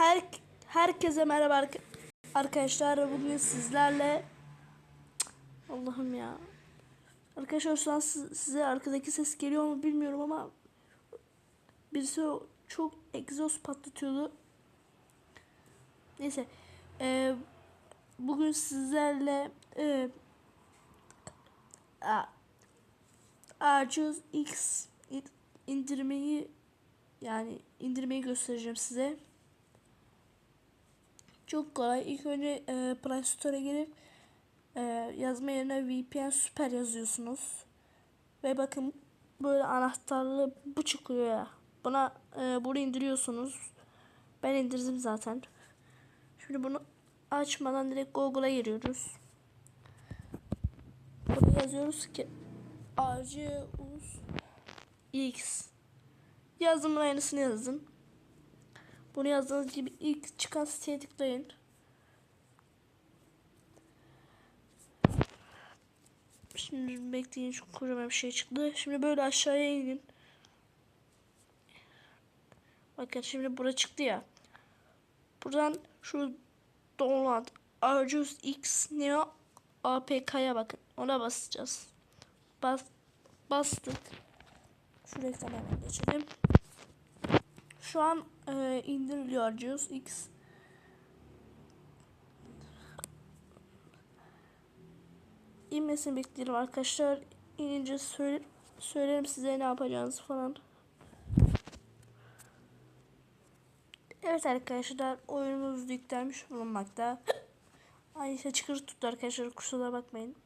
Her herkese merhaba arka- arkadaşlar. Bugün sizlerle Allah'ım ya. Arkadaşlar şu an siz- size arkadaki ses geliyor mu bilmiyorum ama birisi çok egzoz patlatıyordu. Neyse. Ee, bugün sizlerle e, a- X indirmeyi yani indirmeyi göstereceğim size. Çok kolay. İlk önce e, Play Store'a girip e, yazma yerine VPN Super yazıyorsunuz. Ve bakın böyle anahtarlı bu çıkıyor ya. Buna e, bunu indiriyorsunuz. Ben indirdim zaten. Şimdi bunu açmadan direkt Google'a giriyoruz. Buraya yazıyoruz ki Arceus X Yazımın aynısını yazın. Bunu yazdığınız gibi ilk çıkan siteye tıklayın. Şimdi bekleyin şu kocaman bir şey çıktı. Şimdi böyle aşağıya inin. Bakın şimdi bura çıktı ya. Buradan şu download Arjus X Neo APK'ya bakın. Ona basacağız. Bas, bastık. Şu reklamı geçelim. Şu an e, indiriliyor Arceus X. İnmesini bekleyelim arkadaşlar. İnince söyle, söylerim size ne yapacağınızı falan. Evet arkadaşlar oyunumuz yüklenmiş bulunmakta. Ay işte çıkır tuttu arkadaşlar kusura bakmayın.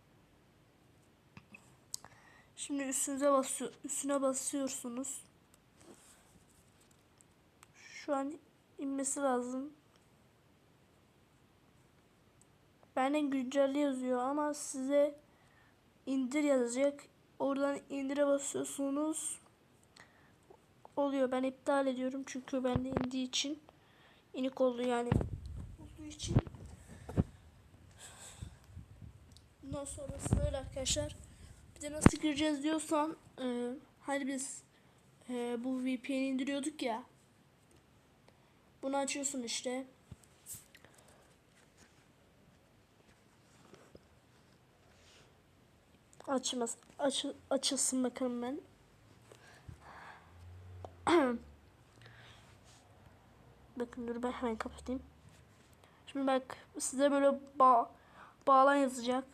Şimdi üstünüze basıyor, üstüne basıyorsunuz. Şu an inmesi lazım. Benden güncelli yazıyor ama size indir yazacak. Oradan indire basıyorsunuz. Oluyor. Ben iptal ediyorum çünkü bende indiği için inik oldu yani. Olduğu için Bundan sonrası böyle arkadaşlar. Bir de nasıl gireceğiz diyorsan e, hani biz e, bu VPN indiriyorduk ya. Bunu açıyorsun işte. Açmaz. Aç, açılsın bakalım ben. Bakın dur ben hemen kapatayım. Şimdi bak size böyle bağ, bağlan yazacak.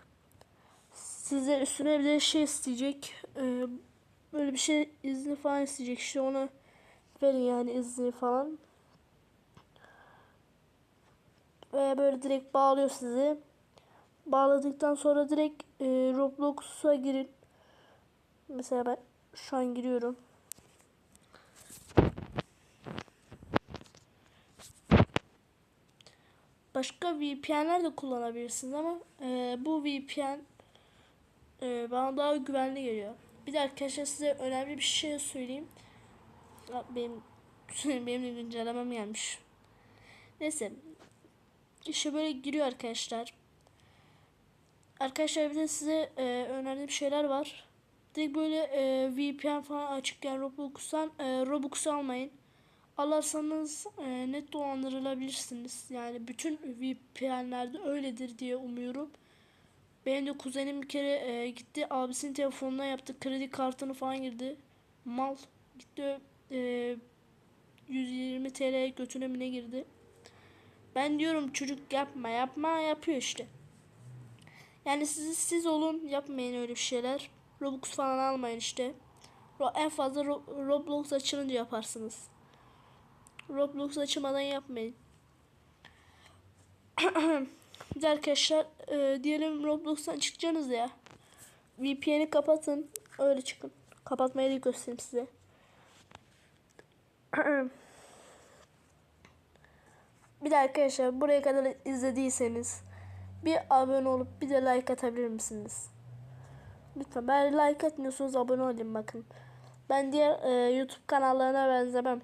Size üstüne bir de şey isteyecek. Ee, böyle bir şey izni falan isteyecek. İşte onu verin yani izni falan. Ve böyle direkt bağlıyor sizi. Bağladıktan sonra direkt e, Roblox'a girin. Mesela ben şu an giriyorum. Başka VPN'ler de kullanabilirsiniz ama e, bu VPN e, bana daha güvenli geliyor. Bir de arkadaşlar size önemli bir şey söyleyeyim. Benim benim de güncellemem gelmiş. Neyse. İşte böyle giriyor arkadaşlar. Arkadaşlar bir de size e, önerdiğim şeyler var. Direkt böyle e, VPN falan açıkken Robux'tan e, Robux almayın. Alırsanız e, net dolandırılabilirsiniz. Yani bütün VPN'lerde öyledir diye umuyorum. Benim de kuzenim bir kere e, gitti abisinin telefonuna yaptı. Kredi kartını falan girdi. Mal. Gitti e, 120 TL götüne girdi. Ben diyorum çocuk yapma yapma yapıyor işte. Yani siz, siz olun yapmayın öyle bir şeyler. Robux falan almayın işte. En fazla Ro- Roblox açılınca yaparsınız. Roblox açmadan yapmayın. Bir arkadaşlar e, diyelim Roblox'tan çıkacaksınız ya. VPN'i kapatın. Öyle çıkın. Kapatmayı da göstereyim size. bir de arkadaşlar buraya kadar izlediyseniz bir abone olup bir de like atabilir misiniz? Lütfen ben like atmıyorsunuz abone olayım bakın. Ben diğer e, YouTube kanallarına benzemem.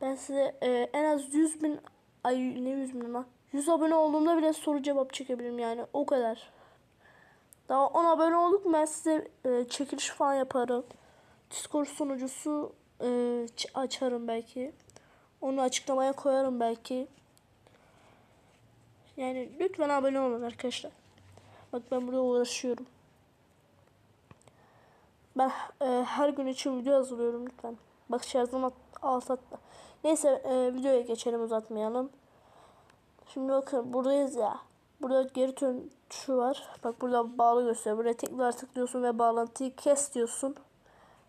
Ben size e, en az 100 bin ay ne 100 bin lan 100 abone olduğumda bile soru cevap çekebilirim yani o kadar. Daha 10 abone olduk ben size e, çekiliş falan yaparım. Discord sunucusu e, açarım belki. Onu açıklamaya koyarım belki. Yani lütfen abone olun arkadaşlar. Bak ben burada uğraşıyorum. Ben e, her gün için video hazırlıyorum lütfen. Bak şarjım at, alt. Neyse e, videoya geçelim uzatmayalım. Şimdi bakın buradayız ya. Burada geri dön tuşu var. Bak burada bağlı gösteriyor. Buraya tekrar tıklıyorsun ve bağlantıyı kes diyorsun.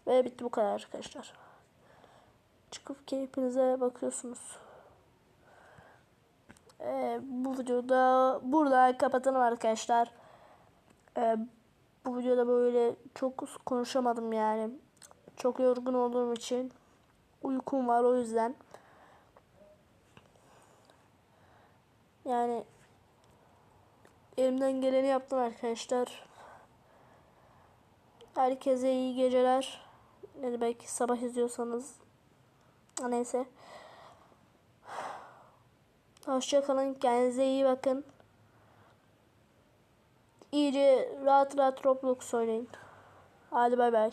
Ve bitti bu kadar arkadaşlar. Çıkıp keyfinize bakıyorsunuz. Ee, bu videoda burada kapatalım arkadaşlar. Ee, bu videoda böyle çok konuşamadım yani. Çok yorgun olduğum için uykum var o yüzden. Yani elimden geleni yaptım arkadaşlar. Herkese iyi geceler. De belki sabah izliyorsanız. Neyse. Hoşçakalın. Kendinize iyi bakın. İyice rahat rahat Roblox oynayın. Hadi bay bay.